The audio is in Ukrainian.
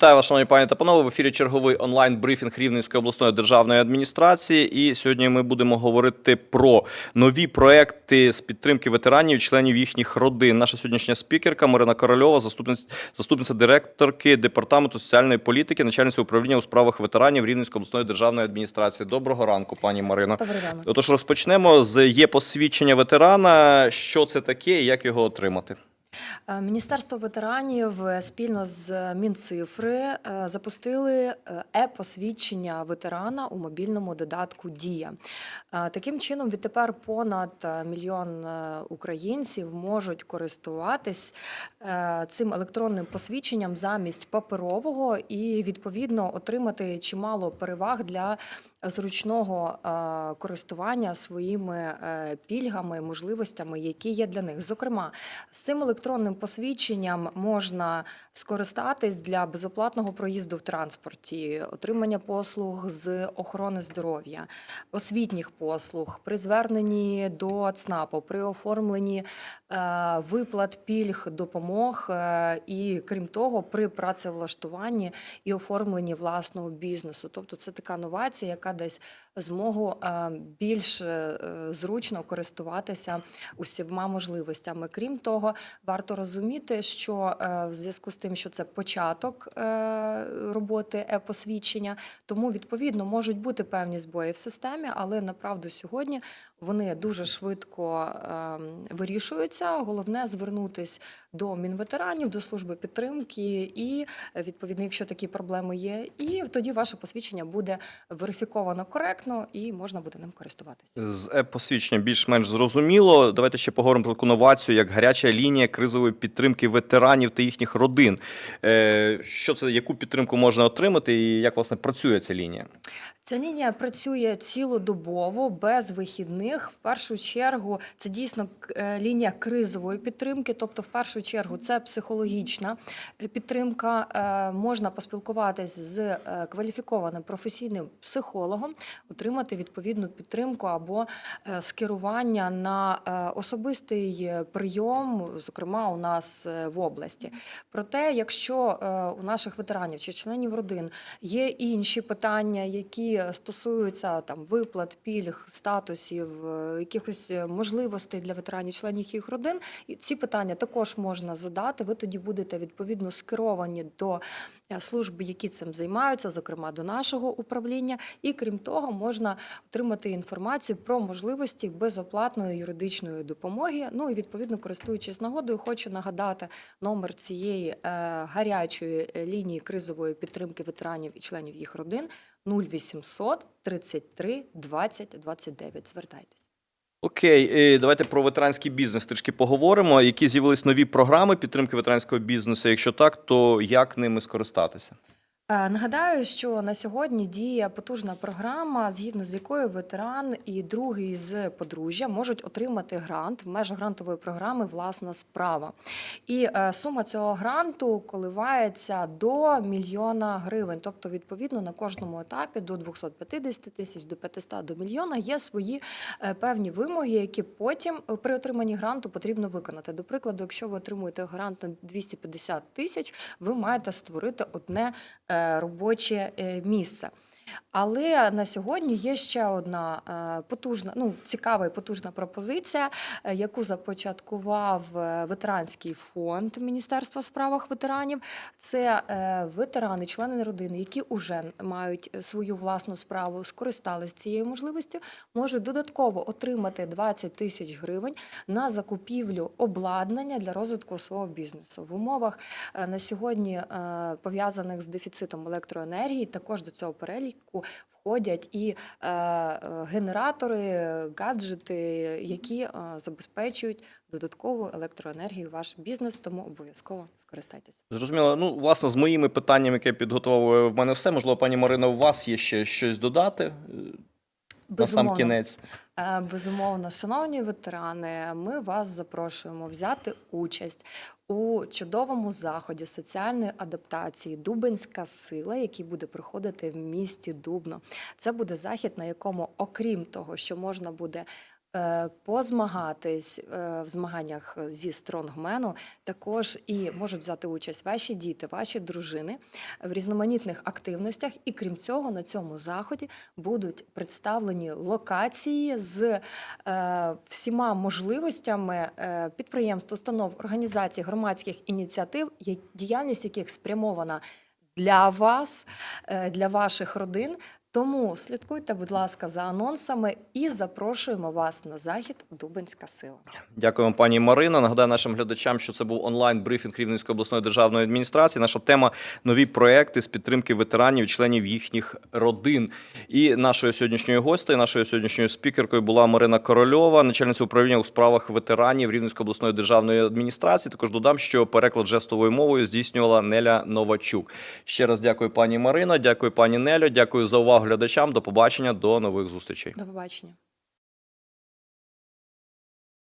Вітаю вас, шановні пані та панове. В ефірі черговий онлайн-брифінг Рівненської обласної державної адміністрації. І сьогодні ми будемо говорити про нові проекти з підтримки ветеранів, і членів їхніх родин. Наша сьогоднішня спікерка Марина Корольова, заступниця, заступниця директорки департаменту соціальної політики, начальниця управління у справах ветеранів Рівненської обласної державної адміністрації. Доброго ранку, пані Марино. Добрий ранок. Отож, розпочнемо з є посвідчення ветерана. Що це таке і як його отримати? Е, Міністерство ветеранів е, спільно з Мінцифри е, запустили е, е-посвідчення ветерана у мобільному додатку Дія. Таким чином, відтепер понад мільйон українців можуть користуватись цим електронним посвідченням замість паперового і відповідно отримати чимало переваг для зручного користування своїми пільгами, можливостями, які є для них. Зокрема, з цим електронним посвідченням можна скористатись для безоплатного проїзду в транспорті, отримання послуг з охорони здоров'я, освітніх послуг, при зверненні до ЦНАПу, при оформленні е, виплат пільг, допомог е, і крім того, при працевлаштуванні і оформленні власного бізнесу. Тобто це така новація, яка дасть змогу е, більш зручно користуватися усіма можливостями. Крім того, варто розуміти, що е, в зв'язку з тим, що це початок е, роботи е-посвідчення, тому відповідно можуть бути певні збої в системі, але направду сьогодні вони дуже швидко е, вирішуються. Головне звернутись до мінветеранів, до служби підтримки, і відповідно, якщо такі проблеми є, і тоді ваше посвідчення буде верифіковано коректно і можна буде ним користуватися. З е-посвідчення більш-менш зрозуміло. Давайте ще поговоримо про таку новацію, як гаряча лінія кризової підтримки ветеранів та їхніх родин. Е, Що це, яку підтримку можна отримати, і як власне працює ця лінія? Ця лінія працює цілодобово, без вихідних. В першу чергу це дійсно е, лінія кризової підтримки. Тобто, в першу чергу, це психологічна е, підтримка. Е, Можна поспілкуватись з кваліфікованим професійним психологом, отримати відповідну підтримку або скерування на особистий прийом, зокрема у нас в області. Проте, якщо у наших ветеранів чи членів родин є інші питання, які стосуються там виплат, пільг, статусів, е, якихось е, можливостей для ветеранів, членів їх родин, і ці питання також можна задати. Ви тоді будете відповідно скеровані до е, служб, які цим займаються, зокрема до нашого управління. І крім того, можна отримати інформацію про можливості безоплатної юридичної допомоги. Ну і відповідно користуючись нагодою, хочу нагадати номер цієї гарячої лінії кризової підтримки ветеранів і членів їх родин 0800 33 20 29. Звертайтесь. Окей, давайте про ветеранський бізнес трішки поговоримо. Які з'явились нові програми підтримки ветеранського бізнесу? Якщо так, то як ними скористатися? Е, Нагадаю, що на сьогодні діє потужна програма, згідно з якою ветеран і другий з подружжя можуть отримати грант в межах грантової програми Власна справа. І е, сума цього гранту коливається до мільйона гривень. Тобто, відповідно, на кожному етапі до 250 тисяч, до 500, до мільйона є свої е, певні вимоги, які потім при отриманні гранту потрібно виконати. До прикладу, якщо ви отримуєте грант на 250 тисяч, ви маєте створити одне робоче е, місце. Але на сьогодні є ще одна е, потужна, ну цікава і потужна пропозиція, е, яку започаткував е, ветеранський фонд Міністерства справах ветеранів. Це ветерани, члени родини, які вже мають свою власну справу, скористались цією можливістю, можуть додатково отримати 20 тисяч гривень на закупівлю обладнання для розвитку свого бізнесу в умовах на сьогодні пов'язаних з дефіцитом електроенергії. Також до цього переліку входять і е, генератори, гаджети, які е, забезпечують додаткову електроенергію ваш бізнес, тому обов'язково скористайтеся. Зрозуміло. Ну, власне, з моїми питаннями, які я підготував, в мене все. Можливо, пані Марина, у вас є ще щось додати е, на сам кінець. Е, Безумовно, шановні ветерани, ми вас запрошуємо взяти участь у чудовому заході соціальної адаптації Дубенська сила, який буде проходити в місті Дубно. Це буде захід, на якому, окрім того, що можна буде позмагатись е, в змаганнях зі стронгмену, також і можуть взяти участь ваші діти, ваші дружини в різноманітних активностях. І крім цього, на цьому заході будуть представлені локації з е, всіма можливостями е, підприємств, установ, організацій, громадських ініціатив, діяльність яких спрямована для вас, е, для ваших родин. Тому слідкуйте, будь ласка, за анонсами і запрошуємо вас на захід Дубенська сила. Дякуємо, пані Марино. Нагадаю нашим глядачам, що це був онлайн брифінг Рівненської обласної державної адміністрації. Наша тема нові проекти з підтримки ветеранів, членів їхніх родин. І нашою сьогоднішньою гостею, нашою сьогоднішньою спікеркою була Марина Корольова, начальниця управління у справах ветеранів Рівненської обласної державної адміністрації. Також додам, що переклад жестовою мовою здійснювала Неля Новачук. Ще раз дякую, пані Марино. Дякую, пані Нелю. Дякую за увагу глядачам. До побачення, до нових зустрічей. До побачення.